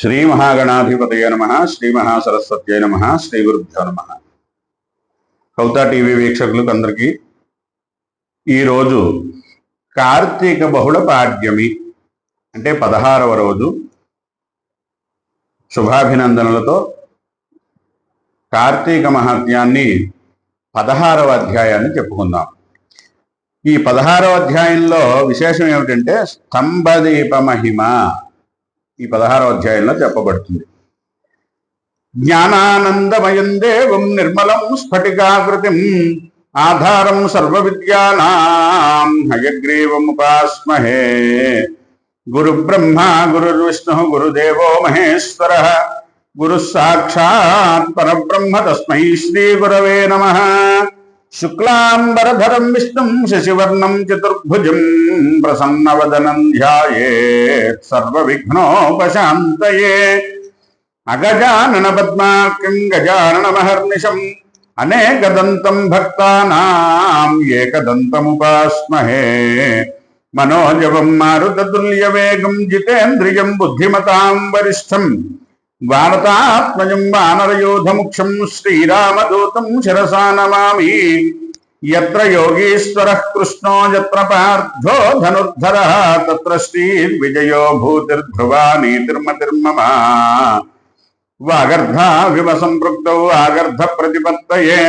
శ్రీ మహాగణాధిపతయ నమ శ్రీ మహాసరస్వత్యై నమ శ్రీ గురుభ్యో నమ. కవితా టీవీ వీక్షకులకు అందరికీ ఈరోజు కార్తీక బహుళ పాడ్యమి అంటే పదహారవ రోజు శుభాభినందనలతో కార్తీక మహాత్యాన్ని పదహారవ అధ్యాయాన్ని చెప్పుకుందాం. ఈ పదహారవ అధ్యాయంలో విశేషం ఏమిటంటే స్తంభదీప మహిమ. ఈ పదహారవ అధ్యాయంలో చెప్పబడుతుంది. జ్ఞానానందమయం దేవం నిర్మలం స్ఫటికాకృతిం ఆధారం సర్వ విద్యానాం హయగ్రీవముపాస్మహే గురు బ్రహ్మ గురుర్విష్ణు గురుదేవో మహేశ్వర. గురు సాక్షాత్ పరబ్రహ్మ తస్మై శ్రీ గురవే నమ. శుక్లాంబరధరం విష్ణుం శశివర్ణం చతుర్భుజం ప్రసన్నవదనం ధ్యాయేత్ సర్వవిఘ్నోపశాంతయే. అగజానన పద్మార్కం గజాననమహర్నిశం అనేకదంతం భక్తానాం ఏకదంతముపాస్మహే. మనోజవం మారుతతుల్యవేగం జితేంద్రియం బుద్ధిమతాం వరిష్టం వానతాత్మజం వానరయోధముఖ్యం శ్రీరామదూతం శిరసా నమామి ఎత్ర యోగీశ్వర కృష్ణో ఎత్ర పార్థో ధనుర్ధర తత్ర శ్రీర్విజయో భూతిర్ధ్రువా నీతిర్మతిర్మమ వాగర్ధావివ సంపృక్తౌ ఆగర్ధ ప్రతిపత్తయే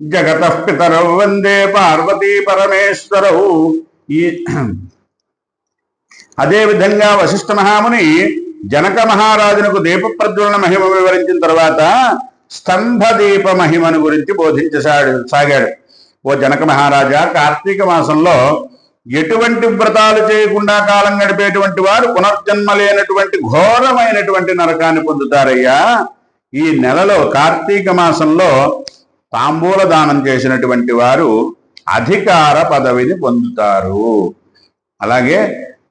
జగత పితరౌ వందే పార్వతీ పరమేశ్వరౌ ఈ అదే విధంగా వశిష్ఠ మహాముని జనక మహారాజునకు దీప ప్రజ్వలన మహిమ వివరించిన తర్వాత స్తంభ దీప మహిమను గురించి బోధించసాడు సాగాడు. ఓ జనక మహారాజా కార్తీక మాసంలో ఎటువంటి వ్రతాలు చేయకుండా కాలం గడిపేటువంటి వారు పునర్జన్మ లేనటువంటి ఘోరమైనటువంటి నరకాన్ని పొందుతారయ్యా. ఈ నెలలో కార్తీక మాసంలో తాంబూల దానం చేసినటువంటి వారు అధికార పదవిని పొందుతారు. అలాగే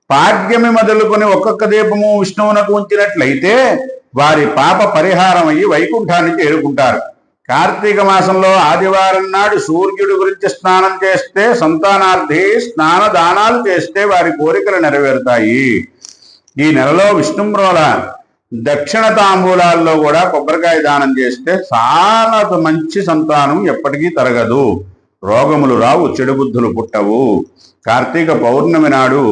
పాడ్యమి మొదలుకొని ఒక్కొక్క దీపము విష్ణువునకు ఉంచినట్లయితే వారి పాప పరిహారం అయ్యి వైకుంఠాన్ని చేరుకుంటారు. కార్తీక మాసంలో ఆదివారం నాడు సూర్యుడి గురించి స్నానం చేస్తే సంతానార్థి స్నాన దానాలు చేస్తే వారి కోరికలు నెరవేరుతాయి. ఈ నెలలో విష్ణుమ్రోల దక్షిణ తాంబూలాల్లో కూడా కొబ్బరికాయ దానం చేస్తే చాలా మంచి సంతానం ఎప్పటికీ తరగదు. రోగములు రావు చెడు బుద్ధులు పుట్టవు. కార్తీక పౌర్ణమి నాడు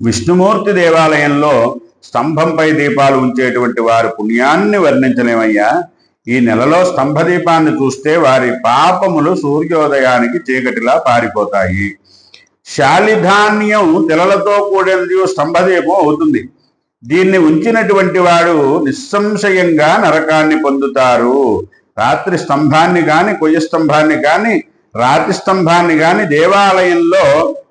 విష్ణుమూర్తి దేవాలయంలో స్తంభంపై దీపాలు ఉంచేటువంటి వారి పుణ్యాన్ని వర్ణించలేమయ్యా. ఈ నెలలో స్తంభ దీపాన్ని చూస్తే వారి పాపములు సూర్యోదయానికి చీకటిలా పారిపోతాయి. శాలిధాన్యం తెలలతో కూడినది స్తంభదీపం అవుతుంది. దీన్ని ఉంచినటువంటి వాడు నిస్సంశయంగా నరకాన్ని పొందుతారు. రాత్రి స్తంభాన్ని కానీ కొయ్య స్తంభాన్ని కానీ రాతి స్తంభాన్ని గాని దేవాలయంలో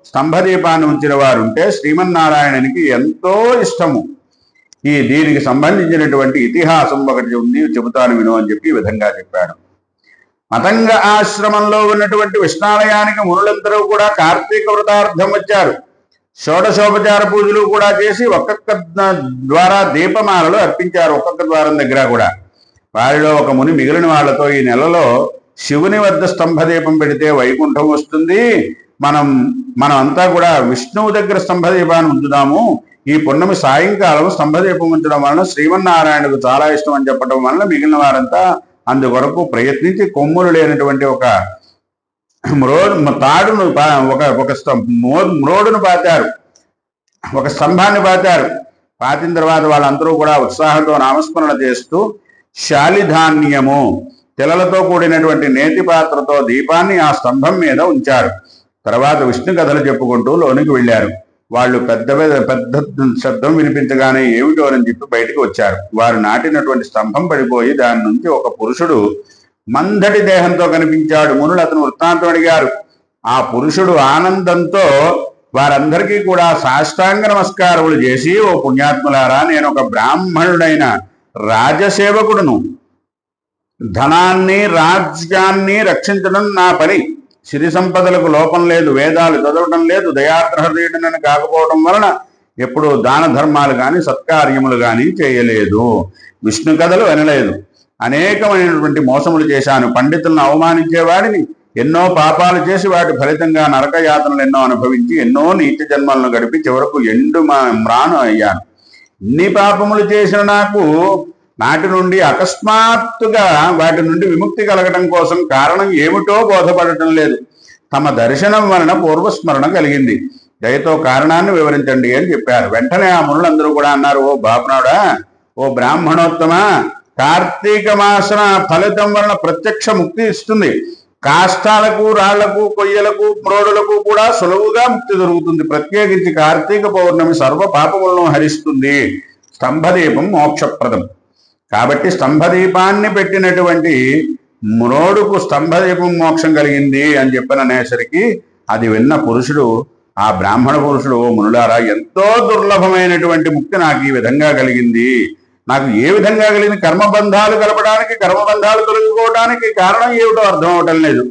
స్తంభదీపాన్ని ఉంచిన వారు ఉంటే శ్రీమన్నారాయణునికి ఎంతో ఇష్టము. ఈ దీనికి సంబంధించినటువంటి ఇతిహాసం ఒకటి ఉంది చెబుతాను విను అని చెప్పి ఈ విధంగా చెప్పాడు. మతంగ ఆశ్రమంలో ఉన్నటువంటి విష్ణాలయానికి మునులందరూ కూడా కార్తీక వ్రతార్థం వచ్చారు. షోడశోపచార పూజలు కూడా చేసి ఒక్కొక్క ద్వారా దీపమాలలు అర్పించారు ఒక్కొక్క ద్వారం దగ్గర కూడా. వారిలో ఒక ముని మిగిలిన వాళ్ళతో ఈ నెలలో శివుని వద్ద స్తంభ దీపం పెడితే వైకుంఠం వస్తుంది. మనం మనం అంతా కూడా విష్ణువు దగ్గర స్తంభ దీపాన్ని ఉంచుదాము. ఈ పున్నమి సాయంకాలం స్తంభదీపం ఉంచడం వలన శ్రీమన్నారాయణకు చాలా ఇష్టం అని చెప్పడం వలన మిగిలిన వారంతా అందువరకు ప్రయత్నించి కొమ్ములు లేనటువంటి ఒక మ్రోడు తాడును ఒక ఒక మో- మ్రోడును పాతారు. ఒక స్తంభాన్ని పాతారు. పాతిన తర్వాత వాళ్ళందరూ కూడా ఉత్సాహంతో నామస్మరణ చేస్తూ శాలిధాన్యము. శిలలతో కూడినటువంటి నేతి పాత్రతో దీపాన్ని ఆ స్తంభం మీద ఉంచారు. తర్వాత విష్ణు కథలు చెప్పుకుంటూ లోనికి వెళ్ళారు. వాళ్ళు పెద్ద పెద్ద పెద్ద శబ్దం వినిపించగానే ఏమిటో అని చెప్పి బయటకు వచ్చారు. వారు నాటినటువంటి స్తంభం పడిపోయి దాని నుంచి ఒక పురుషుడు మందటి దేహంతో కనిపించాడు. మునులు అతను వృత్తాంతం అడిగారు. ఆ పురుషుడు ఆనందంతో వారందరికీ కూడా సాష్టాంగ నమస్కారములు చేసి ఓ పుణ్యాత్ములారా నేను ఒక బ్రాహ్మణుడైన రాజసేవకుడును. ధనాన్ని రాజ్యాన్ని రక్షించడం నా పని. సిరి సంపదలకు లోపం లేదు వేదాలు చదవడం లేదు దయాగ్రహీయుడనని కాకపోవడం వలన ఎప్పుడు దాన ధర్మాలు కానీ సత్కార్యములు కానీ చేయలేదు. విష్ణు కథలు వినలేదు. అనేకమైనటువంటి మోసములు చేశాను. పండితులను అవమానించేవాడిని ఎన్నో పాపాలు చేసి వాటి ఫలితంగా నరక యాతనలు ఎన్నో అనుభవించి ఎన్నో నీతి జన్మలను గడిపి చివరకు ఎండు మా మ్రాను అయ్యాను. ఇన్ని పాపములు చేసిన నాకు నాటి నుండి అకస్మాత్తుగా వాటి నుండి విముక్తి కలగటం కోసం కారణం ఏమిటో బోధపడటం లేదు. తమ దర్శనం వలన పూర్వస్మరణ కలిగింది. దయతో కారణాన్ని వివరించండి అని చెప్పారు. వెంటనే ఆ మునులందరూ కూడా అన్నారు ఓ బాపనాడా ఓ బ్రాహ్మణోత్తమ కార్తీక మాసన ఫలితం వలన ప్రత్యక్ష ముక్తి ఇస్తుంది. కాష్టాలకు రాళ్ళకు కొయ్యలకు మ్రోడులకు కూడా సులువుగా ముక్తి దొరుకుతుంది. ప్రత్యేకించి కార్తీక పౌర్ణమి సర్వ పాపములను హరిస్తుంది. స్తంభదీపం మోక్షప్రదం. కాబట్టి స్తంభదీపాన్ని పెట్టినటువంటి మ్రోడుకు స్తంభదీపం మోక్షం కలిగింది అని చెప్పిననేసరికి అది విన్న పురుషుడు ఆ బ్రాహ్మణ పురుషుడు మునులారా ఎంతో దుర్లభమైనటువంటి ముక్తి నాకు ఈ విధంగా కలిగింది. నాకు ఏ విధంగా కలిగింది? కర్మబంధాలు కలపడానికి కర్మబంధాలు తొలగిపోవడానికి కారణం ఏమిటో అర్థం అవటం లేదు.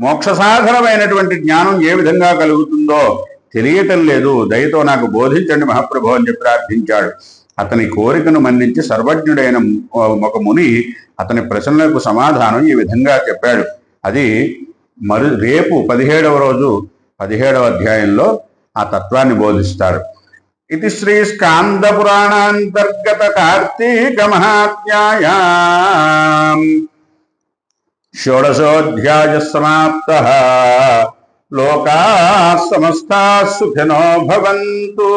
మోక్ష సాధనమైనటువంటి జ్ఞానం ఏ విధంగా కలుగుతుందో తెలియటం లేదు. దయతో నాకు బోధించండి మహాప్రభు అని చెప్పి ప్రార్థించాడు. అతని కోరికను మన్నించి సర్వజ్ఞుడైన ఒక ముని అతని ప్రశ్నలకు సమాధానం ఈ విధంగా చెప్పాడు. అది మరు రేపు పదిహేడవ రోజు పదిహేడవ అధ్యాయంలో ఆ తత్వాన్ని బోధిస్తారు ఇది శ్రీ స్కాంద పురాణాంతర్గత కార్తీక మహాత్మ్యాయ. షోడశోధ్యాయ సమాప్త. లోకా సమస్తా సుఖినో భవంతు.